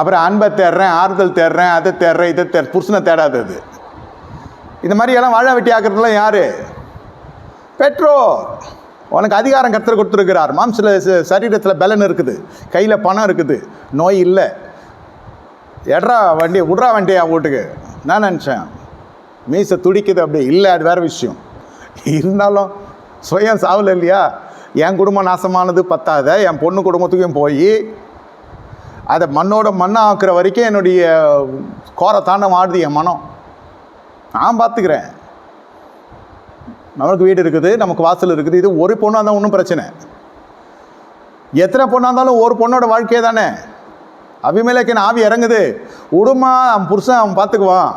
அப்புறம் அன்பை தேடுறேன் ஆறுதல் தேடுறேன் அதை தேடுறேன் இதை தேர் புருஷனை தேடாதது இந்த மாதிரி எல்லாம் வாழ வெட்டி ஆக்குறதுலாம் யாரு? பெற்றோர் உனக்கு அதிகாரம் கத்தர் கொடுத்துருக்கிறார். மாம்சில சரீரத்தில் பலன் இருக்குது. கையில் பணம் இருக்குது. நோய் இல்லை. எட்ரா வண்டி விட்றா வண்டியா வீட்டுக்கு. நான் நினச்சேன் மீசை துடிக்குது அப்படி. இல்லை அது வேறு விஷயம். இருந்தாலும் சுயம் சாவில் இல்லையா? என் குடும்பம் நாசமானது பத்தாத என் பொண்ணு குடும்பத்துக்கும் போய் அதை மண்ணோட மண்ணாக ஆக்குற வரைக்கும் என்னுடைய கோர தாண்டம் ஆடுது என் மனம். நான் பார்த்துக்கிறேன். நமக்கு வீடு இருக்குது நமக்கு வாசல் இருக்குது இது ஒரு பொண்ணாக இருந்தால் ஒன்றும் பிரச்சனை. எத்தனை பொண்ணாக இருந்தாலும் ஒரு பொண்ணோட வாழ்க்கையே தானே. அபிமேலக்கின் ஆவி இறங்குது? உடுமா அவன் புருஷன் அவன் பார்த்துக்குவான்.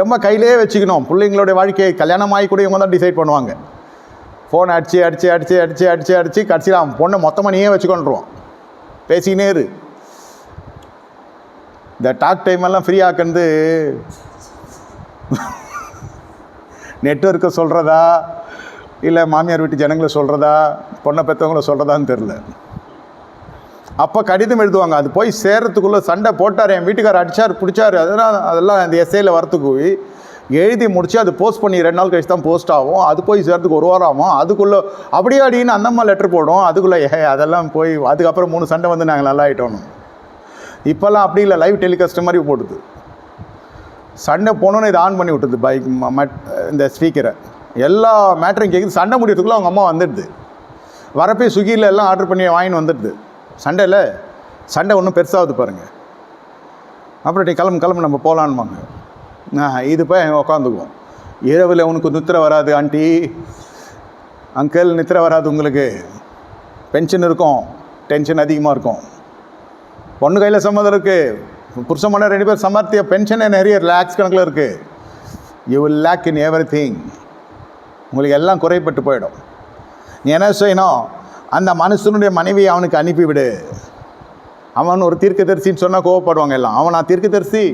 ரொம்ப கையிலே வச்சுக்கணும். பிள்ளைங்களோட வாழ்க்கையை கல்யாணம் ஆகி கூட இவங்க தான் டிசைட் பண்ணுவாங்க. ஃபோன் அடிச்சு அடித்து அடிச்சு அடிச்சு அடிச்சு அடித்து கடைசியில் அவன் பொண்ணை மொத்தமாக நீயே வச்சுக்கொண்டுருவான். பேசிக்கினே இரு. இந்த டாக் டைம் எல்லாம் ஃப்ரீ ஆக்குறது. நெட்ஒர்க்கை சொல்கிறதா இல்லை மாமியார் வீட்டு ஜனங்களை சொல்கிறதா பொண்ணை பெற்றவங்கள சொல்கிறதான்னு தெரில அப்போ கடிதம் எழுதுவாங்க. அது போய் சேர்றதுக்குள்ளே சண்டை போட்டார். என் வீட்டுக்காரர் அடித்தார் பிடிச்சார். அதெல்லாம் அதெல்லாம் அந்த எஸ்ஐயில் வரத்துக்கு போய் எழுதி முடிச்சு அது போஸ்ட் பண்ணி ரெண்டு நாள் கழிச்சு தான் போஸ்ட் ஆகும். அது போய் சேர்றதுக்கு ஒரு வாரம் ஆகும். அதுக்குள்ளே அப்படியே அடின்னு அந்தம்மா லெட்டர் போடும். அதுக்குள்ளே ஏ அதெல்லாம் போய் அதுக்கப்புறம் மூணு சண்டை வந்து நாங்கள் நல்லா ஆகிட்டோம் இப்போல்லாம் அப்படி இல்லை. லைவ் டெலிகாஸ்ட் மாதிரி போடுது. சண்டை போனோன்னு இதை ஆன் பண்ணி விட்டுது பைக் இந்த ஸ்பீக்கரை எல்லா மேட்டரும் கேட்குது சண்டை முடியறதுக்குள்ளே அவங்க அம்மா வந்துடுது. வரப்பே ஸ்விக்கியில் எல்லாம் ஆர்டர் பண்ணி வாங்கின்னு வந்துடுது. சண்டையில் சண்டை ஒன்றும் பெருசாகுது பாருங்கள் அப்புறம் நீ கிளம்பு கிளம்பு நம்ம போகலான்பாங்க ஆ இது போய் உக்காந்துக்குவோம். இரவில் உனக்கு நித்திர வராது ஆண்டி. அங்கிள் நித்திரை வராது உங்களுக்கு. பென்ஷன் இருக்கும். டென்ஷன் அதிகமாக இருக்கும். பொண்ணு கையில் சம்மதம் இருக்குது புருஷன் மன்னர் ரெண்டு பேர் சமர்த்திய பென்ஷனே நிறைய லேக்ஸ் கணக்கில் இருக்குது you will lack in everything உங்களுக்கு எல்லாம் குறைப்பட்டு போயிடும். நீ என்ன செய்யணும்? அந்த மனுஷனுடைய மனைவியை அவனுக்கு அனுப்பிவிடு. அவன் ஒரு தீர்க்க தரிசின்னு சொன்னால் கோவப்படுவாங்க எல்லாம். அவன் நான் தீர்க்கதரிசி.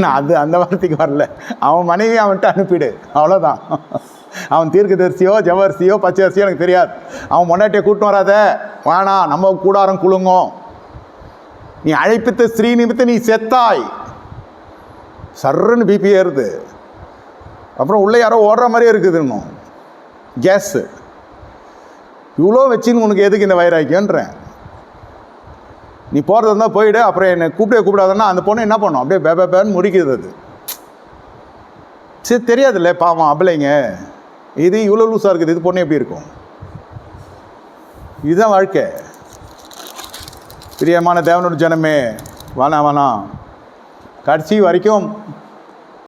நான் அது அந்த வார்த்தைக்கு வரல. அவன் மனைவி அவன்கிட்ட அனுப்பிடு அவ்வளோதான் அவன் தீர்க்க தரிசியோ ஜவரிசியோ பச்சரிசியோ எனக்கு தெரியாது. அவன் முன்னாட்டியை கூட்டம் வராத. வேணாம் நம்ம கூடாரம் குலுங்கும். நீ அழைப்பித்த ஸ்ரீ நிமித்தம் நீ செத்தாய். சர்ருன்னு பிபி ஏறுது. அப்புறம் உள்ளே யாரோ ஓடுற மாதிரியே இருக்குது இன்னும். கேஸு இவ்வளோ வச்சுன்னு உனக்கு எதுக்கு இந்த வைராக்கியன்றேன்? நீ போகிறதா இருந்தால் போயிடு அப்புறம் என்னை கூப்பிடே கூப்பிடாதன்னா அந்த பொண்ணு என்ன பண்ணும்? அப்படியே பே பே பேன்னு முடிக்குது அது. சரி தெரியாதுல்ல பாவம் அபலைங்க இது இவ்வளோ லூஸாக இருக்குது இது பொண்ணு எப்படி இருக்கும்? இதுதான் வாழ்க்கை. பிரியமான தேவனோட ஜனமே வேணாம் வேணாம் கடைசி வரைக்கும்